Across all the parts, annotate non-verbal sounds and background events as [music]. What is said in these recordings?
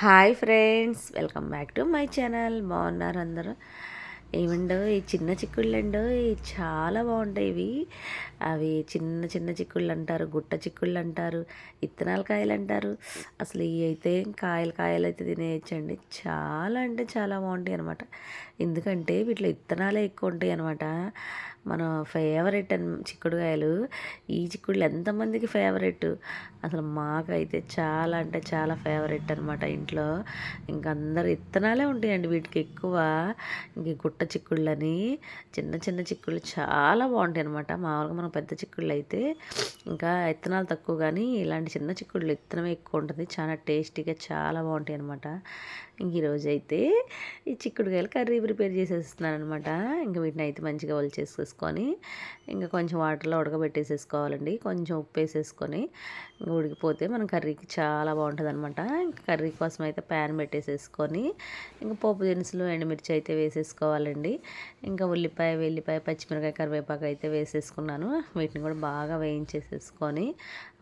Hi friends welcome back to my channel. బాగున్నారు అందరూ? ఏమండో ఈ చిన్న చిక్కుళ్ళండో చాలా బాగుంటాయి ఇవి. అవి చిన్న చిన్న చిక్కుళ్ళు అంటారు గుట్ట చిక్కుళ్ళు అంటారు ఇత్తనాల కాయలు అంటారు అసలు ఇవి అయితే కాయలు కాయలు అయితే తినేయచ్చండి. చాలా అంటే చాలా బాగుంటాయి అనమాట ఎందుకంటే వీటిలో ఇత్తనాలే ఎక్కువ ఉంటాయి అనమాట మన ఫేవరెట్ అన్ చిక్కుడుకాయలు ఈ చిక్కుళ్ళు ఎంతమందికి ఫేవరెట్? అసలు మాకైతే చాలా అంటే చాలా ఫేవరెట్ అనమాట ఇంట్లో. ఇంకా అందరు ఇత్తనాలే ఉంటాయండి వీటికి ఎక్కువ. ఇంక గుట్ట చిక్కుళ్ళని చిన్న చిన్న చిక్కుళ్ళు చాలా బాగుంటాయి అనమాట మామూలుగా మనం పెద్ద చిక్కుళ్ళు అయితే ఇంకా ఇత్తనాలు తక్కువ కానీ ఇలాంటి చిన్న చిక్కుళ్ళు ఇత్తనమే ఎక్కువ ఉంటుంది. చాలా టేస్టీగా చాలా బాగుంటాయి అనమాట ఇంక ఈరోజు అయితే ఈ చిక్కుడుకాయలు కర్రీ ప్రిపేర్ చేసేస్తున్నాను అనమాట ఇంకా వీటిని అయితే మంచిగా చేసేసుకొని ఇంకా కొంచెం వాటర్లో ఉడకబెట్టేసేసుకోవాలండి. కొంచెం ఉప్పు వేసేసుకొని ఉడికిపోతే మనం కర్రీకి చాలా బాగుంటుంది అనమాట ఇంకా కర్రీ కోసం అయితే ప్యాన్ పెట్టేసేసుకొని ఇంకా పోపు దినుసులు ఎండుమిర్చి అయితే వేసేసుకోవాలండి. ఇంకా ఉల్లిపాయ వెల్లిపాయ పచ్చిమిరకాయ కరివేపాకు అయితే వేసేసుకున్నాను. వీటిని కూడా బాగా వేయించేసేసుకొని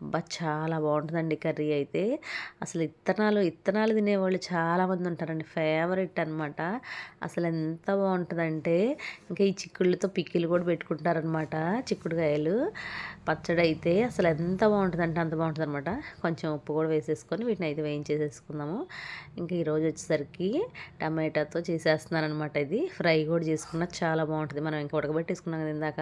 అబ్బా చాలా బాగుంటుందండి కర్రీ అయితే. అసలు ఇత్తనాలు ఇత్తనాలు తినేవాళ్ళు చాలామంది ఉంటారండి. ఫేవరెట్ అనమాట అసలు ఎంత బాగుంటుందంటే ఇంకా ఈ చిక్కుళ్ళతో పిక్కిలు కూడా పెట్టుకుంటారనమాట చిక్కుడుకాయలు. పచ్చడి అయితే అసలు ఎంత బాగుంటుందంటే అంత బాగుంటుంది అనమాట కొంచెం ఉప్పు కూడా వేసేసుకొని వీటిని అయితే వేయించేసేసుకుందాము. ఇంకా ఈరోజు వచ్చేసరికి టమాటాతో చేసేస్తున్నాను అనమాట ఇది. ఫ్రై కూడా చేసుకున్న చాలా బాగుంటుంది. మనం ఇంకా ఉడకబెట్టేసుకున్నాం కదా ఇందాక.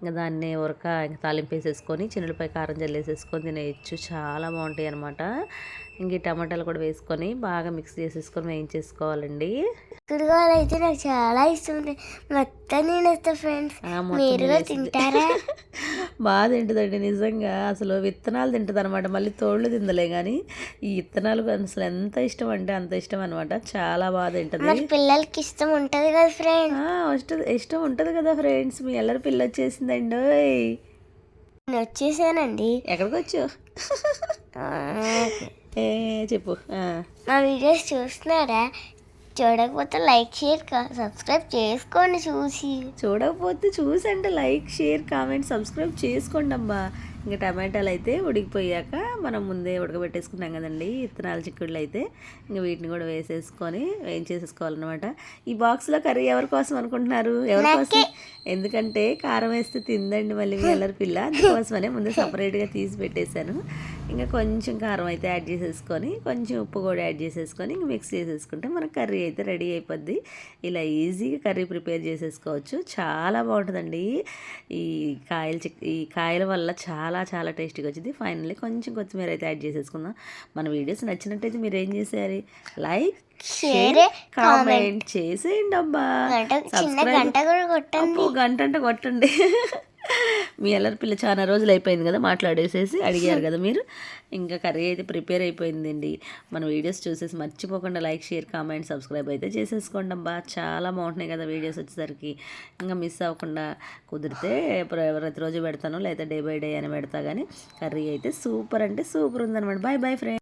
ఇంకా దాన్ని ఉరక ఇంకా తాలింపు వేసేసుకొని చిన్నపై కారం జల్లేసేసుకొని తినేయచ్చు. చాలా బాగుంటాయి అనమాట ఇంక ఈ టమాటాలు కూడా వేసుకొని బాగా మిక్స్ చేసేసుకొని వేయించేసుకోవాలండి. చిక్కుడుకాయలు అయితే నాకు చాలా ఇష్టం మొత్తం నేను ఫ్రెండ్స్. మీరు తింటారా? [laughs] బాగా తింటుందండి నిజంగా. అసలు విత్తనాలు తింటుంది అనమాట మళ్ళీ తోళ్ళు తిందలే కానీ ఈ విత్తనాలు అసలు ఎంత ఇష్టం అంటే అంత ఇష్టం అనమాట. చాలా బాగా తింటుంది. పిల్లలకి ఇష్టం ఉంటుంది కదా ఫ్రెండ్స్ ఇష్టం ఉంటుంది కదా ఫ్రెండ్స్ మీ ఎల్లరి పిల్ల వచ్చేసిందండి నేను వచ్చేసానండి. ఎక్కడికి వచ్చు ఏ చెప్పు. మా వీడియోస్ చూస్తున్నారా? చూడకపోతే లైక్ షేర్ సబ్స్క్రైబ్ చేసుకోండి చూసి. చూడకపోతే చూసంటే లైక్ షేర్ కామెంట్ సబ్స్క్రైబ్ చేసుకోండి అమ్మా ఇంకా టమాటాలు అయితే ఉడికిపోయాక మనం ముందే ఉడకబెట్టేసుకున్నాం కదండి ఇత్తనాల చిక్కుళ్ళు అయితే ఇంకా వీటిని కూడా వేసేసుకొని వేయించేసేసుకోవాలన్నమాట. ఈ బాక్స్లో కర్రీ ఎవరి కోసం అనుకుంటున్నారు? ఎవరి కోసం? ఎందుకంటే కారం వేస్తే తిందండి మళ్ళీ ఎల్లరి పిల్ల. అందుకోసమనే ముందే సపరేట్గా తీసి పెట్టేశాను. ఇంకా కొంచెం కారం అయితే యాడ్ చేసేసుకొని కొంచెం ఉప్పు కూడా యాడ్ చేసేసుకొని ఇంక మిక్స్ చేసేసుకుంటే మనకు కర్రీ అయితే రెడీ అయిపోద్ది. ఇలా ఈజీగా కర్రీ ప్రిపేర్ చేసేసుకోవచ్చు. చాలా బాగుంటుందండి. ఈ కాయలు ఈ కాయల వల్ల చాలా చాలా చాలా టేస్టీగా వచ్చింది. ఫైనల్లీ కొంచెం కొత్తిమీర అయితే యాడ్ చేసేసుకుందాం. మన వీడియోస్ నచ్చినట్టయితే మీరు ఏం చేసేయాలి? లైక్ షేర్ కామెంట్ చేసేయండి అబ్బా గంట అంటే కొట్టండి. [laughs] మీ అల్లరి పిల్ల చాలా రోజులు అయిపోయింది కదా మాట్లాడేసేసి అడిగారు కదా మీరు. ఇంకా కర్రీ అయితే ప్రిపేర్ అయిపోయిందండి. మన వీడియోస్ చూసేసి మర్చిపోకుండా లైక్ షేర్ కామెంట్ సబ్స్క్రైబ్ అయితే చేసేసుకోండి అబ్బా. చాలా బాగుంటున్నాయి కదా వీడియోస్ వచ్చేసరికి. ఇంకా మిస్ అవ్వకుండా కుదిరితే ప్రతిరోజు పెడతాను లేదా డే బై డే అని పెడతా కానీ కర్రీ అయితే సూపర్ అంటే సూపర్ ఉందనమాట బాయ్ బాయ్ ఫ్రెండ్